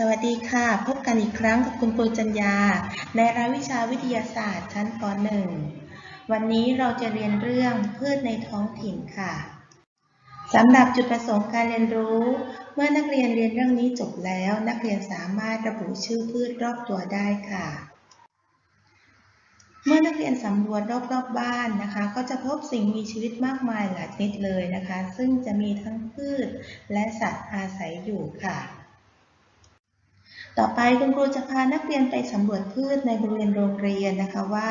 สวัสดีค่ะ พบกันอีกครั้งกับคุณครูจัญญา ในรายวิชาวิทยาศาสตร์ชั้นป .1 วันนี้เราจะเรียนเรื่องพืชในท้องถิ่นค่ะสำหรับจุดประสงค์การเรียนรู้ เมื่อนักเรียนเรียนเรื่องนี้จบแล้ว นักเรียนสามารถระบุชื่อพืชรอบตัวได้ค่ะ เมื่อนักเรียนสำรวจรอบๆบบ้านนะคะ ก็จะพบสิ่งมีชีวิตมากมายหลายชนิดเลยนะคะ ซึ่งจะมีทั้งพืชและสัตว์อาศัยอยู่ค่ะ ต่อไปคุณครูจะพานักเรียนไปสำรวจพืชในบริเวณโรงเรียนนะคะว่า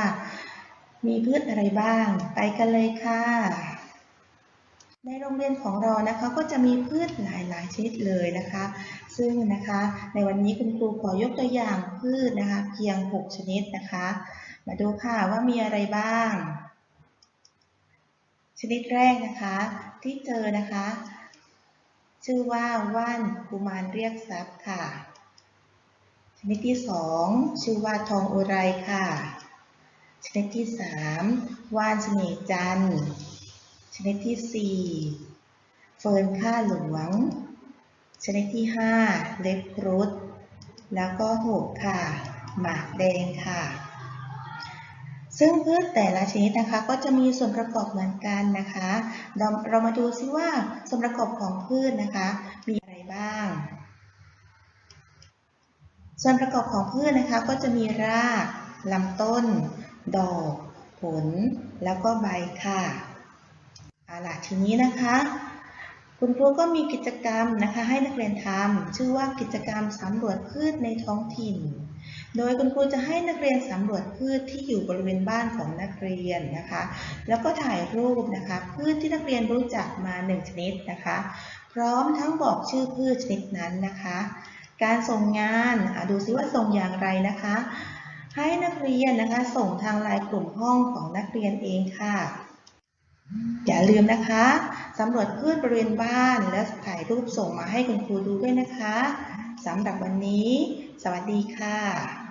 มีพืชอะไรบ้าง ไปกันเลยค่ะ ในโรงเรียนของเรานะคะก็จะมีพืชหลายๆชนิดเลยนะคะ ซึ่งนะคะในวันนี้คุณครูขอยกตัวอย่างพืชนะคะเพียง 6 ชนิดนะคะ มาดูค่ะว่ามีอะไรบ้าง ชนิดแรกนะคะที่เจอนะคะ ชื่อว่าว่านกุมารเรียกทรัพย์ค่ะ นิดที่สองชื่อว่าทองอุไรค่ะ ชนิดที่สามว่านเสน่จันทร์ชนิดที่สี่เฟิร์นข้าหลวง ชนิดที่ห้าเล็บครุฑแล้วก็หกค่ะ หมากแดงค่ะ ซึ่งพืชแต่ละชนิดนะคะก็จะมีส่วนประกอบเหมือนกันนะคะ เราเรามาดูซิว่าส่วนประกอบของพืชนะคะ มีอะไรบ้าง ส่วนประกอบของพืชนะคะ ก็จะมีรากลำต้น ดอก ผล แล้วก็ใบค่ะเอาล่ะทีนี้นะคะ คุณครูก็มีกิจกรรมนะคะ ให้นักเรียนทำชื่อว่ากิจกรรมสำรวจพืชในท้องถิ่น โดยคุณครูจะให้นักเรียนสำรวจพืชที่อยู่บริเวณบ้านของนักเรียนนะคะ แล้วก็ถ่ายรูปนะคะ พืชที่นักเรียนรู้จักมาหนึ่งชนิดนะคะ พร้อมทั้งบอกชื่อพืชชนิดนั้นนะคะ การส่งงานดูซิว่าส่งอย่างไรนะคะ ให้นักเรียนนะคะส่งทางไลน์กลุ่มห้องของนักเรียนเองค่ะ อย่าลืมนะคะสำรวจพืชบริเวณบ้านและถ่ายรูปส่งมาให้คุณครูดูด้วยนะคะสำหรับวันนี้ สวัสดีค่ะ